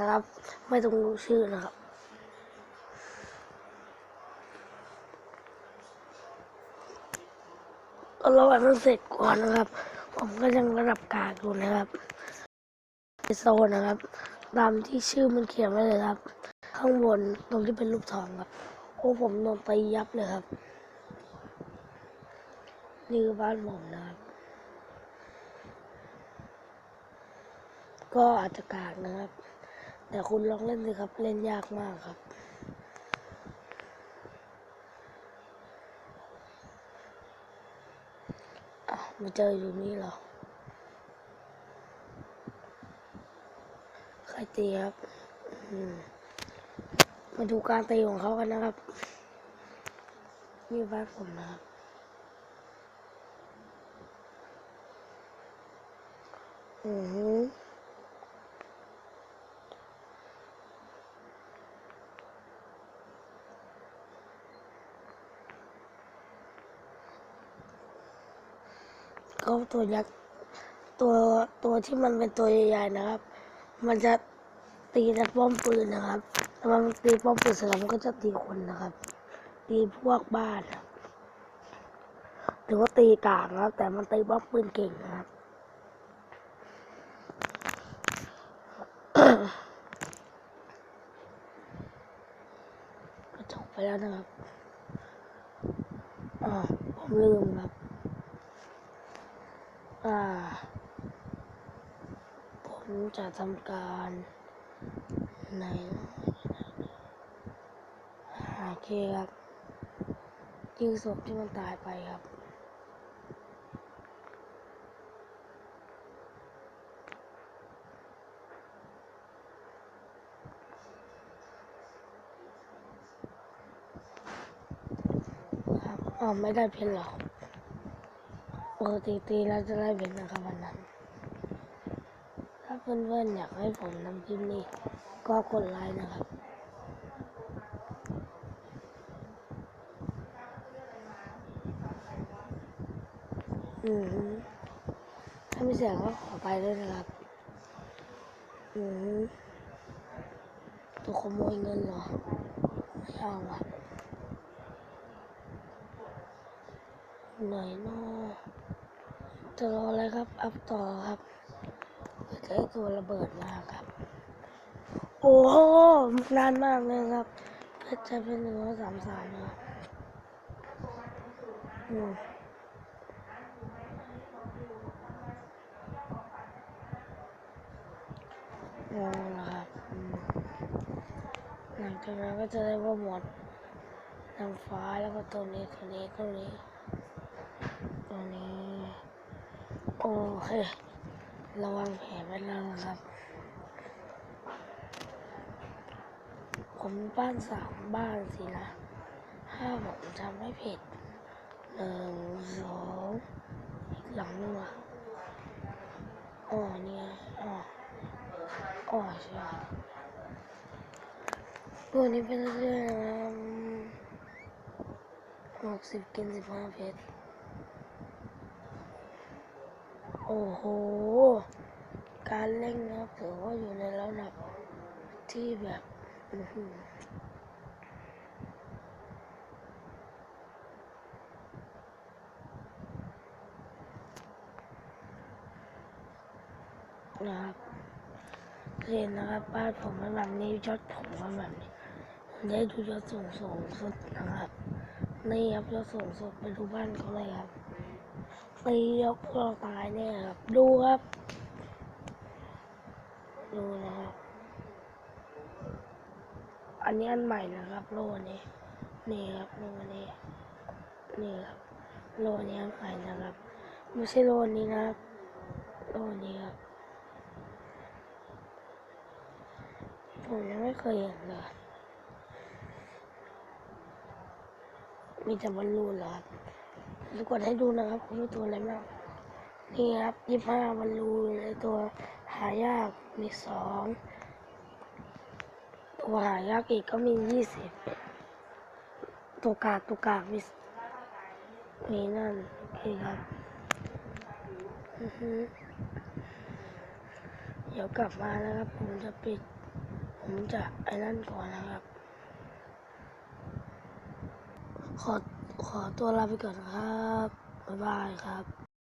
นะครับ ไม่ต้องรู้ชื่อนะครับก็รอให้มันเสร็จก่อนนะครับ ผมก็ยังระดับกากอยู่นะครับโซนนะครับ ตามที่ชื่อมันเขียนไว้เลยครับ ข้างบนตรงที่เป็นรูปทองครับโอ้ผมโดนตียับเลยครับนี่คือบ้านผมนะครับ ก็อาจจะกากนะครับ แต่คุณลองเล่นสิครับ เล่นยากมากครับอะมาเจออยู่นี่เหรอ ใครตีครับมมาดูการตีของเขากันนะครับ นี่บ้านผมนะครับอือ ก็ตัวยักษ์ตัวตัวที่มันเป็นตัวใหญ่ๆนะครับ มันจะตีจากป้อมปืนนะครับแล้วมันตีป้อมปืนเสร็จแล้วมันก็จะตีคนนะครับ ตีพวกบ้านหรือว่าตีกากนะครับ แต่มันตีป้อมปืนเก่งนะครับจบไปแล้วนะครับ อ่า ผมลืมครับ ผมจะทำการในหาเคครับยิงศพที่มันตายไปครับครับอ๋อไม่ได้เพนหรอก ปกติตีแล้วจะได้เพนนะครับวันนั้น ถ้าเพื่อนๆอยากให้ผมทำคลิปนี้ ก็กดไลค์นะครับ อืมถ้าไม่เสียงก็ขอไปด้วยนะครับ อืมตัวขโมยเงินเหรอไม่เอาอะหน่อยเนอะ จะรออะไรครับ อัพต่อครับจะได้ตัวระเบิดมาครับ โอ้โหนานมากเลยครับก็จะเป็นหนึ่งร้อยสามสามนะครับอืมเอาละครับหลังจากนั้นก็จะได้ว่าหมดนางฟ้าแล้วก็ตัวนี้ตัวนี้ตัวนี้ตัวนี้ โอเค ระวังแผลไว้แล้วนะครับ ผมบ้านสามบ้านสินะ ถ้าผมจำไม่ผิดหนึ่งสองหลังนึงอะอ๋อเนี่ยอ๋ออ๋อใช่ตัวนี้เป็นเรื่องหกสิบกินสิบห้าเพชร โอ้โห การเล่นนะครับถือว่าอยู่ในระดับที่แบบอืนะครับเรียนนะครับบ้านผมเป็นแบบนี้ยอดผมเป็นแบบนี้ได้ดูยอดสูงสูงสุดนะครับนี่ครับยอดสูงสุดไปดูบ้านเขาเลยครับ ตีแล้วพวกเราตายแน่ครับ ดูครับ ดูนะครับ อันนี้อันใหม่นะครับ โลนี้นี่ครับโลนี้นี่ครับโลนี้อันใหม่นะครับ ไม่ใช่โลนี้นะครับโลนี้ครับผมยังไม่เคยเห็นเลยมีแต่บอลลูนเหรอครับ ทุกคนให้ดูนะครับคุณตัวอะไรบ้างนี่ครับยี่ห้าบอลลูนตัวหายากมีสองตัวหายากอีกก็มียี่สิบตัวกากตัวกากมีมีนั่นโอเคครับเดี๋ยวกลับมาแล้วครับ ผมจะปิด ผมจะไอ้นั่นก่อนนะครับขอ ขอตัวลาไปก่อนครับ บ๊ายบายครับ